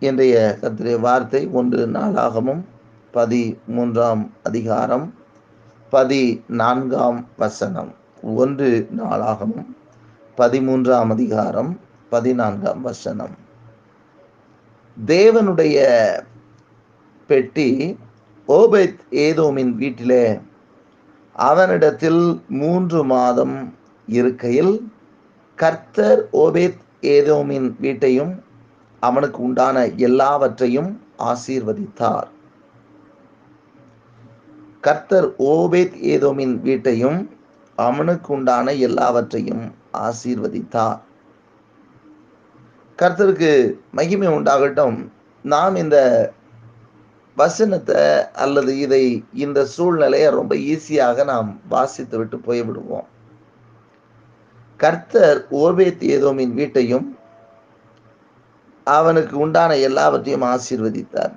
இன்றைய கத்திரிய வார்த்தை ஒன்று நாளாகமும் பதி மூன்றாம் அதிகாரம் பதி நான்காம் வசனம். ஒன்று நாளாகமும் பதிமூன்றாம் அதிகாரம் பதினான்காம் வசனம். தேவனுடைய பெட்டி ஓபெத் ஏதோமின் வீட்டிலே அவனிடத்தில் மூன்று மாதம் இருக்கையில் கர்த்தர் ஓபேத் ஏதோமின் வீட்டையும் அவனுக்கு உண்டான எல்லாவற்றையும் ஆசீர்வதித்தார். கர்த்தர் ஓபேத் ஏதோமின் வீட்டையும் அவனுக்கு உண்டான எல்லாவற்றையும் ஆசீர்வதித்தார். கர்த்தருக்கு மகிமை உண்டாகட்டும். நாம் இந்த வசனத்தை அல்லது இதை இந்த சூழ்நிலையை ரொம்ப ஈஸியாக நாம் வாசித்து விட்டு போய்விடுவோம். கர்த்தர் ஓபேத் ஏதோமின் வீட்டையும் அவனுக்கு உண்டான எல்லாவற்றையும் ஆசீர்வதித்தார்.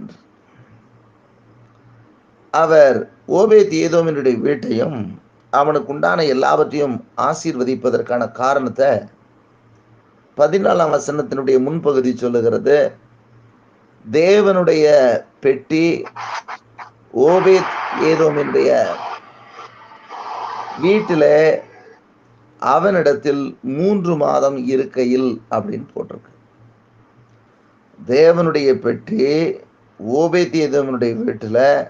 அவர் ஓபேத் ஏதோமினுடைய வீட்டையும் அவனுக்கு உண்டான எல்லாவற்றையும் ஆசீர்வதிப்பதற்கான காரணத்தை பதினாலாம் வசனத்தினுடைய முன்பகுதி சொல்லுகிறது. தேவனுடைய பெட்டி ஓபேத் ஏதோமினுடைய வீட்டில் அவனிடத்தில் மூன்று மாதம் இருக்கையில் அப்படின்னு போட்டிருக்கு. தேவனுடைய பெட்டி ஓபேத்திய தேவனுடைய வீட்டில்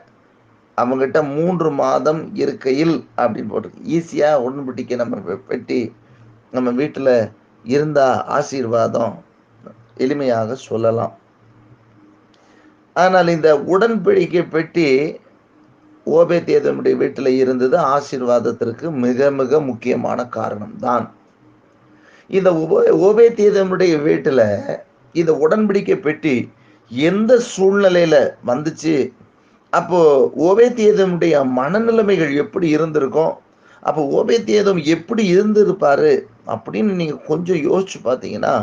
அவங்ககிட்ட மூன்று மாதம் இருக்கையில் அப்படின்னு போட்டு ஈஸியாக உடன்படிக்கை நம்ம பெட்டி நம்ம வீட்டில் இருந்தால் ஆசீர்வாதம் எளிமையாக சொல்லலாம். ஆனால் இந்த உடன்படிக்கை பெட்டி ஓபேத்தியதனுடைய வீட்டில் இருந்தது ஆசீர்வாதத்திற்கு மிக மிக முக்கியமான காரணம் தான் இந்த ஓபேத்தியதனுடைய வீட்டில் இந்த உடன்படிக்கை பெட்டி எந்த சூழ்நிலையில வந்துச்சு? அப்போ ஓபேத்தியதனுடைய மனநிலைமைகள் எப்படி இருந்திருக்கும் அப்போ ஓபேத்தியதம் எப்படி இருந்திருப்பாரு அப்படின்னு நீங்க கொஞ்சம் யோசிச்சு பார்த்தீங்கன்னா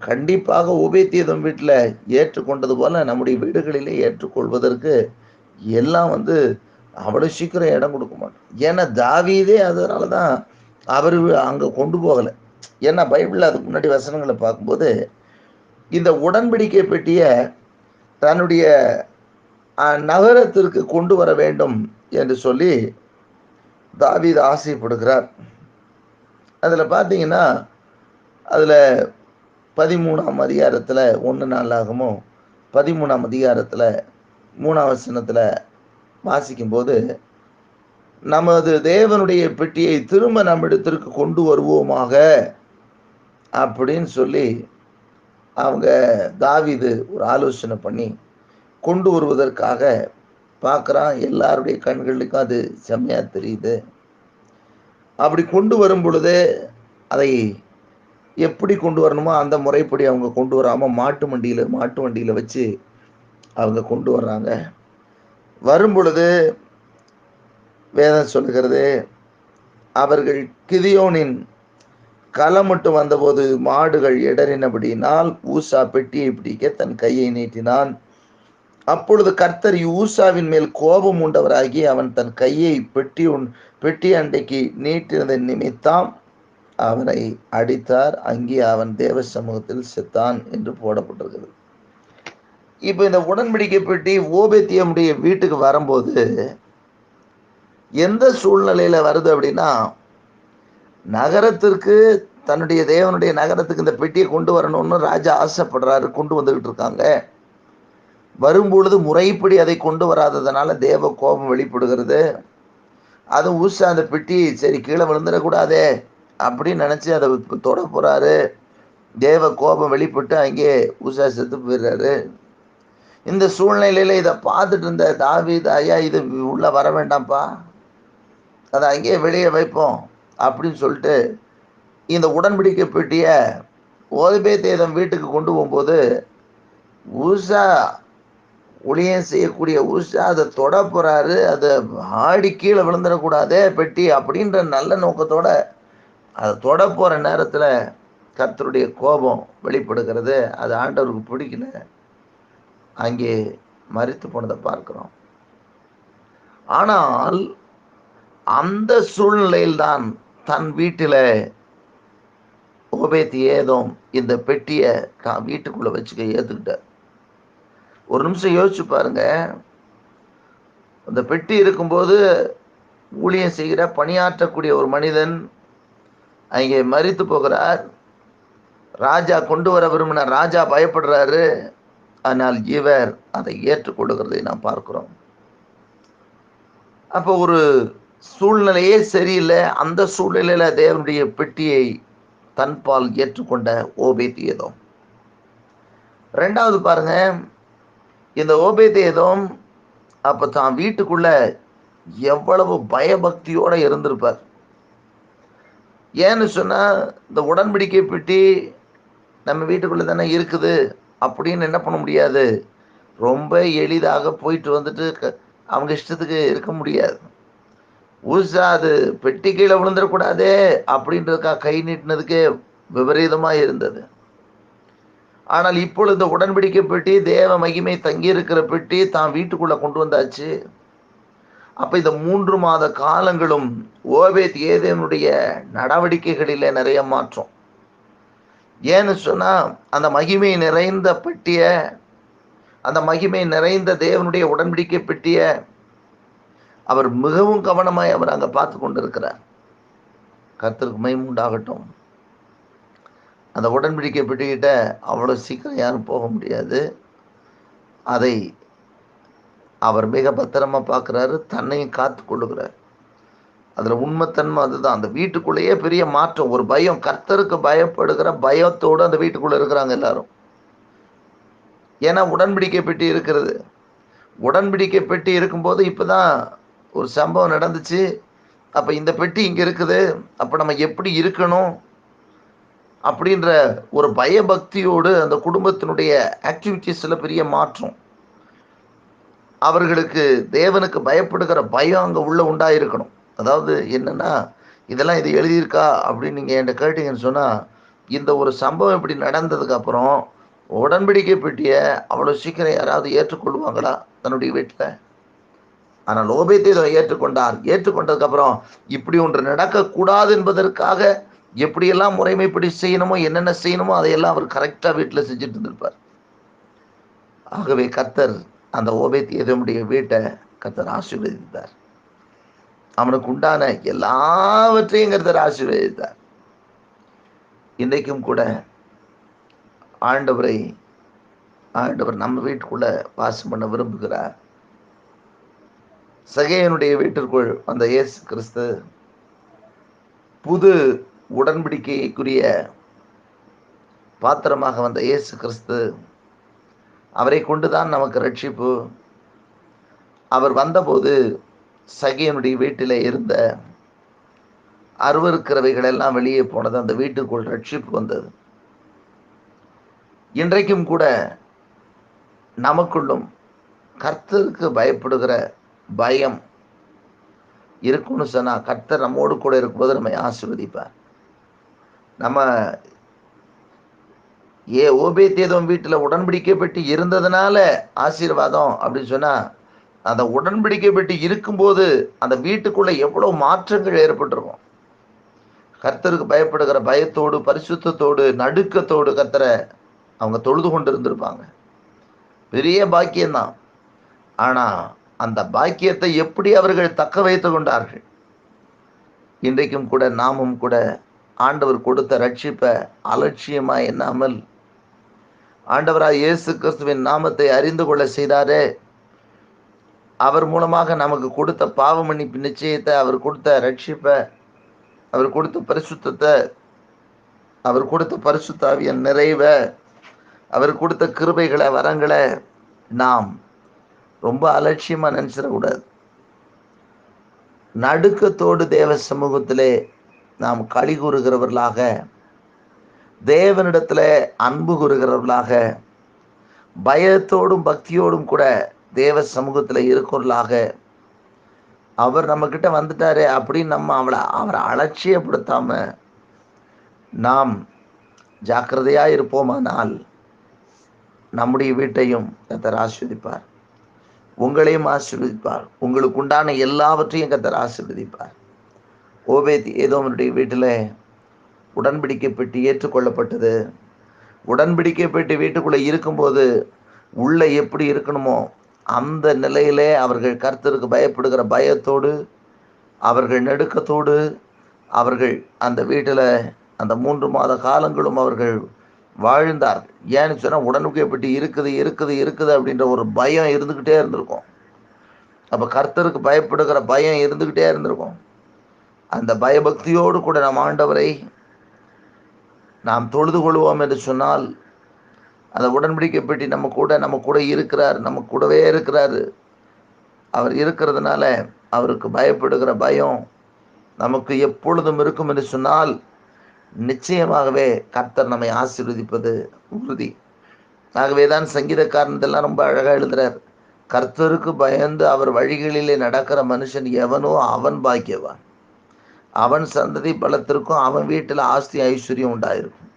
கண்டிப்பாக உபேத்தியதம் வீட்டில் ஏற்றுக்கொண்டது போல நம்முடைய வீடுகளிலே ஏற்றுக்கொள்வதற்கு எல்லாம் வந்து அவ்வளோ சீக்கிரம் இடம் கொடுக்க மாட்டோம். ஏன்னா தாவீதே அதனால தான் அவர் அங்கே கொண்டு போகலை. ஏன்னா பைபிளில் அதுக்கு முன்னாடி வசனங்களை பார்க்கும்போது இந்த உடன்படிக்கை பெட்டியை தன்னுடைய நகரத்திற்கு கொண்டு வர வேண்டும் என்று சொல்லி தாவீது ஆசைப்படுகிறார். அதில் பார்த்தீங்கன்னா அதில் பதிமூணாம் அதிகாரத்தில் ஒன்று நாளாகமோ பதிமூணாம் அதிகாரத்தில் மூணாம் வசனத்தில் வாசிக்கும்போது நமது தேவனுடைய பெட்டியை திரும்ப நம்மிடத்திற்கு கொண்டு வருவோமாக அப்படின்னு சொல்லி அவங்க தாவிது ஒரு ஆலோசனை பண்ணி கொண்டு வருவதற்காக பார்க்குறான். எல்லாருடைய கண்களுக்கும் அது செம்மையாக தெரியுது. அப்படி கொண்டு வரும் பொழுது அதை எப்படி கொண்டு வரணுமோ அந்த முறைப்படி அவங்க கொண்டு வராமல் மாட்டு வண்டியில் மாட்டு வண்டியில் வச்சு அவங்க கொண்டு வர்றாங்க. வரும் பொழுது வேதம் சொல்கிறது அவர்கள் கிதியோனின் களை மட்டும் வந்தபோது மாடுகள் இடறினபடினால் ஊசா பெட்டியை பிடிக்க தன் கையை நீட்டினான். அப்பொழுது கர்த்தர் ஊசாவின் மேல் கோபம் உண்டவராகி அவன் தன் கையை பெட்டி பெட்டி அண்டைக்கு நீட்டினதன் நிமித்தம் அவனை அடித்தார். அங்கே அவன் தேவ சமூகத்தில் செத்தான் என்று போடப்பட்டிருக்கிறது. இப்போ இந்த உடன்படிக்கை பெட்டி ஓபேத்தியமுடைய வீட்டுக்கு வரும்போது எந்த சூழ்நிலையில் வருது அப்படின்னா நகரத்திற்கு தன்னுடைய தேவனுடைய நகரத்துக்கு இந்த பெட்டியை கொண்டு வரணும்னு ராஜா ஆசைப்படுறாரு கொண்டு வந்துக்கிட்டு இருக்காங்க. வரும்பொழுது முறைப்படி அதை கொண்டு வராததுனால தேவ கோபம் வெளிப்படுகிறது. அதுவும் ஊசா அந்த பெட்டி சரி கீழே விழுந்துடக்கூடாதே அப்படின்னு நினச்சி அதை தொட போகிறாரு தேவ கோபம் வெளிப்பட்டு அங்கே ஊசா செத்து போயிடுறாரு. இந்த சூழ்நிலையில் இதை பார்த்துட்டு இருந்த தாவி தாயா இது உள்ளே வர வேண்டாம்ப்பா. அதை அங்கேயே வெளியே வைப்போம். அப்படின்னு சொல்லிட்டு இந்த உடன்படிக்கை பெட்டியை ஓதபே தேதம் வீட்டுக்கு கொண்டு போகும்போது ஊசா ஒளியம் செய்யக்கூடிய ஊசா அதை தொட போகிறாரு அதை ஆடி கீழே விழுந்துடக்கூடாதே பெட்டி அப்படின்ற நல்ல நோக்கத்தோட அதை தொட போகிற நேரத்தில் கர்த்தருடைய கோபம் வெளிப்படுகிறது. அது ஆண்டவருக்கு பிடிக்கல. அங்கே மறித்து போனதை பார்க்குறோம். ஆனால் அந்த சூழ்நிலையில்தான் தன் வீட்டில் ஓபேத்தி ஏதோ இந்த பெட்டியை தான் வீட்டுக்குள்ளே வச்சுக்க ஏற்றுக்கிட்டார் ஒரு நிமிஷம் யோசிச்சு பாருங்க. அந்த பெட்டி இருக்கும்போது ஊழியம் செய்கிற பணியாற்றக்கூடிய ஒரு மனிதன் அங்கே மறித்து போகிறார். ராஜா கொண்டு வர விரும்பின ராஜா பயப்படுறாரு. ஆனால் இவர் அதை ஏற்றுக்கொள்கிறதை நாம் பார்க்கிறோம். அப்போ ஒரு சூழ்நிலையே சரியில்லை. அந்த சூழ்நிலையில தேவனுடைய பெட்டியை தன்பால் ஏற்றுக்கொண்ட ஓபேத்தியதோம். ரெண்டாவது பாருங்க. இந்த ஓபேத்தியதோம் அப்ப தான் வீட்டுக்குள்ள எவ்வளவு பயபக்தியோட இருந்திருப்பார். ஏன்னு சொன்னா இந்த உடன்படிக்கை பெட்டி நம்ம வீட்டுக்குள்ளே தானே இருக்குது. அப்படின்னு என்ன பண்ண முடியாது? ரொம்ப எளிதாக போயிட்டு வந்துட்டு அவங்க இஷ்டத்துக்கு இருக்க முடியாது. ஊசா அது பெட்டி கீழே விழுந்துடக்கூடாதே அப்படின்றதுக்கா கை நீட்டினதுக்கே விபரீதமாக இருந்தது. ஆனால் இப்பொழுது இந்த உடன்படிக்கை பெட்டி தேவ மகிமை தங்கியிருக்கிற பெட்டி தான் வீட்டுக்குள்ளே கொண்டு வந்தாச்சு. அப்போ இந்த மூன்று மாத காலங்களும் ஓபேத் ஏதேனுடைய நடவடிக்கைகளில் நிறைய மாற்றம். ஏன்னு சொன்னால் அந்த மகிமை நிறைந்த பெட்டிய அந்த மகிமை நிறைந்த தேவனுடைய உடன்படிக்கை பெட்டியை அவர் மிகவும் கவனமாய் அவர் அங்கே பார்த்து கொண்டிருக்கிறார். கர்த்தருக்கு மைமுண்டாகட்டும் அந்த உடன்படிக்கை பெட்டிக்கிட்ட அவ்வளோ சீக்கிரம் யாரும் போக முடியாது. அதை அவர் மிக பத்திரமா பார்க்குறாரு தன்னையும் காத்து கொள்ளுகிறார். அதில் உண்மைத்தன்மை அதுதான். அந்த வீட்டுக்குள்ளேயே பெரிய மாற்றம் ஒரு பயம். கர்த்தருக்கு பயப்படுகிற பயத்தோடு அந்த வீட்டுக்குள்ளே இருக்கிறாங்க எல்லாரும். ஏன்னா உடன்படிக்கை பெட்டி இருக்கிறது. உடன்படிக்கை பெட்டி இருக்கும்போது இப்பதான் ஒரு சம்பவம் நடந்துச்சு. அப்போ இந்த பெட்டி இங்கே இருக்குது. அப்போ நம்ம எப்படி இருக்கணும்? அப்படின்ற ஒரு பயபக்தியோடு அந்த குடும்பத்தினுடைய ஆக்டிவிட்டீஸ்ல பெரிய மாற்றம். அவர்களுக்கு தேவனுக்கு பயப்படுகிற பயம் அங்கே உள்ளே உண்டாயிருக்கணும். அதாவது என்னென்னா இதெல்லாம் இது எழுதியிருக்கா அப்படின்னு நீங்கள் என்கிட்ட கேட்டீங்கன்னு சொன்னால் இந்த ஒரு சம்பவம் இப்படி நடந்ததுக்கு அப்புறம் உடன்படிக்கை பெட்டியை அவ்வளோ சீக்கிரம் யாராவது ஏற்றுக்கொள்வாங்களா? தன்னுடைய வீட்டில்? ஆனால் லோபியத்தை இதை ஏற்றுக்கொண்டார். ஏற்றுக்கொண்டதுக்கு அப்புறம் இப்படி ஒன்று நடக்கக்கூடாது என்பதற்காக எப்படியெல்லாம் முறைமைப்படி செய்யணுமோ என்னென்ன செய்யணுமோ அதையெல்லாம் அவர் கரெக்டாக வீட்டில் செஞ்சுட்டு இருந்திருப்பார். ஆகவே கத்தர் அந்த ஓபேத் எதனுடைய வீட்டை கத்தர் ஆசீர்வதித்தார். அவனுக்கு உண்டான எல்லாவற்றையும் கத்தர் ஆசீர்வதித்தார். இன்றைக்கும் கூட ஆண்டவரை ஆண்டவர் நம்ம வீட்டுக்குள்ளே வாசம் பண்ண விரும்புகிறார். சகையனுடைய வீட்டிற்குள் வந்த இயேசு கிறிஸ்து புது உடன்படிக்கைக்குரிய பாத்திரமாக வந்த இயேசு கிறிஸ்து அவரை கொண்டுதான் நமக்கு ரட்சிப்பு. அவர் வந்தபோது சகையனுடைய வீட்டில் இருந்த அருவருக்கிறவைகள் எல்லாம் வெளியே போனது. அந்த வீட்டுக்குள் ரட்சிப்பு வந்தது. இன்றைக்கும் கூட நமக்குள்ளும் கர்த்தருக்கு பயப்படுகிற பயம் இருக்கும்னு சொன்னால் கர்த்தர் நம்மோடு கூட இருக்கும்போது நம்மை ஆசிர்வதிப்பார். நம்ம ஏ ஓபேத்தேதம் வீட்டில் உடன்படிக்கைப்பட்டு இருந்ததுனால ஆசீர்வாதம் அப்படின்னு சொன்னா அந்த உடன்படிக்கைப்பட்டு இருக்கும்போது அந்த வீட்டுக்குள்ளே எவ்வளோ மாற்றங்கள் ஏற்பட்டிருக்கும். கர்த்தருக்கு பயப்படுகிற பயத்தோடு பரிசுத்தத்தோடு நடுக்கத்தோடு கர்த்தரை அவங்க தொழுது கொண்டு இருந்திருப்பாங்க. பெரிய பாக்கியம்தான். ஆனால் அந்த பாக்கியத்தை எப்படி அவர்கள் தக்க வைத்து கொண்டார்கள்? இன்றைக்கும் கூட நாமும் கூட ஆண்டவர் கொடுத்த ரட்சிப்பை அலட்சியமாக எண்ணாமல் ஆண்டவராக இயேசு கிறிஸ்துவின் நாமத்தை அறிந்து கொள்ள செய்தாரே. அவர் மூலமாக நமக்கு கொடுத்த பாவ மன்னிப்பு நிச்சயத்தை அவர் கொடுத்த ரட்சிப்பை அவர் கொடுத்த பரிசுத்தத்தை அவர் கொடுத்த பரிசுத்தாவியன் நிறைவை அவர் கொடுத்த கிருபைகளை வரங்களை நாம் ரொம்ப அலட்சியமாக நினச்சிடக்கூடாது. நடுக்கத்தோடு தேவ சமூகத்திலே நாம் களி கூறுகிறவர்களாக தேவனிடத்தில் அன்பு கூறுகிறவர்களாக பயத்தோடும் பக்தியோடும் கூட தேவ சமூகத்தில் இருக்கிறவர்களாக அவர் நம்மக்கிட்ட வந்துட்டாரு அப்படின்னு நம்ம அவளை அவரை அலட்சியப்படுத்தாம நாம் ஜாக்கிரதையாக இருப்போமானால் நம்முடைய வீட்டையும் கத்தர் ஆஸ்வதிப்பார் உங்களையும் ஆசீர்வதிப்பார். உங்களுக்கு உண்டான எல்லாவற்றையும் கத்தர் ஆசீர்வதிப்பார். ஓபேத் ஏதோவனுடைய வீட்டில் உடன்படிக்கை பெட்டி ஏற்றுக்கொள்ளப்பட்டது. உடன்படிக்கை பெட்டி வீட்டுக்குள்ளே இருக்கும்போது உள்ளே எப்படி இருக்கணுமோ அந்த நிலையிலே அவர்கள் கர்த்தருக்கு பயப்படுகிற பயத்தோடு அவர்கள் நெடுக்கத்தோடு அவர்கள் அந்த வீட்டில் அந்த மூன்று மாத காலங்களும் அவர்கள் வாழ்ந்தார்கள் ஏன்னு சொன்னால் உடனுக்கு எப்படி இருக்குது இருக்குது இருக்குது அப்படின்ற ஒரு பயம் இருந்துக்கிட்டே இருந்திருக்கும். அப்போ கர்த்தருக்கு பயப்படுகிற பயம் இருந்துக்கிட்டே இருந்திருக்கும். அந்த பயபக்தியோடு கூட நாம் ஆண்டவரை நாம் தொழுது கொள்வோம் என்று சொன்னால் அந்த உடன்படிக்கை பெட்டி நம்ம கூட நம்ம கூட இருக்கிறார் நம்ம கூடவே இருக்கிறாரு. அவர் இருக்கிறதுனால அவருக்கு பயப்படுகிற பயம் நமக்கு எப்பொழுதும் இருக்கும் என்று சொன்னால் நிச்சயமாகவே கர்த்தர் நம்மை ஆசீர்வதிப்பது உறுதி. ஆகவே தான் சங்கீதக்காரன் இதெல்லாம் ரொம்ப அழகாக எழுதுறார். கர்த்தருக்கு பயந்து அவர் வழிகளிலே நடக்கிற மனுஷன் எவனோ அவன் பாக்கியவான். அவன் சந்ததி பலத்திற்கும் அவன் வீட்டில் ஆஸ்தி ஐஸ்வர்யம் உண்டாயிருக்கும்.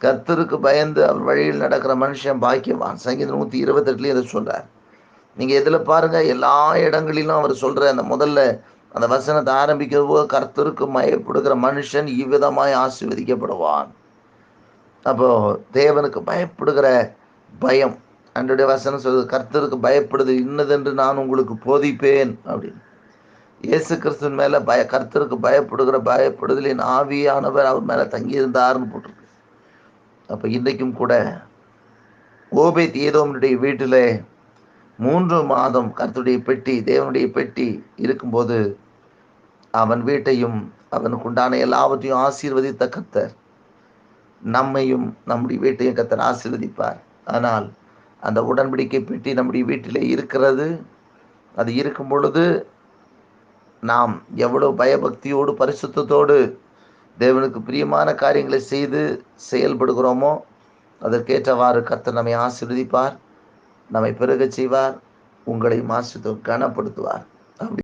கர்த்தருக்கு பயந்து அவர் வழியில் நடக்கிற மனுஷன் பாக்கியவான். சங்கீதம் நூற்றி இருபத்தெட்டுலேயும் இதை சொல்கிறார் நீங்கள் எதில் பாருங்கள் எல்லா இடங்களிலும் அவர் சொல்கிற அந்த முதல்ல அந்த வசனத்தை ஆரம்பிக்கவோ போது கர்த்தருக்கு மயப்படுகிற மனுஷன் இவ்விதமாய் ஆசீர்வதிக்கப்படுவான். அப்போ தேவனுக்கு பயப்படுகிற பயம். அன்றைய வசனம் சொல்வது கர்த்தருக்கு பயப்படுது இன்னதென்று நான் உங்களுக்கு போதிப்பேன் அப்படின்னு. இயேசு கிறிஸ்துவின் மேலே பய கர்த்தருக்கு பயப்படுகிற பயப்படுதலின் ஆவியானவர் அவர் மேலே தங்கியிருந்தார்னு போட்டிருக்கு. அப்போ இன்றைக்கும் கூட ஓபேத் ஏதோனுடைய வீட்டில் மூன்று மாதம் கர்த்தருடைய பெட்டி தேவனுடைய பெட்டி இருக்கும்போது அவன் வீட்டையும் அவனுக்கு உண்டான எல்லாவற்றையும் ஆசீர்வதித்த கத்தர் நம்மையும் நம்முடைய வீட்டையும் கத்தர் ஆசீர்வதிப்பார். ஆனால் அந்த உடன்படிக்கை பெட்டி நம்முடைய வீட்டிலே இருக்கிறது. அது இருக்கும் பொழுது நாம் எவ்வளவு பயபக்தியோடு பரிசுத்தத்தோடு தேவனுக்கு பிரியமான காரியங்களை செய்து செயல்படுகிறோமோ அதற்கேற்றவாறு கத்தர் நம்மை ஆசீர்வதிப்பார் நம்மை பெருகச் செய்வார் உங்களை மாசு கனப்படுத்துவார். அப்படி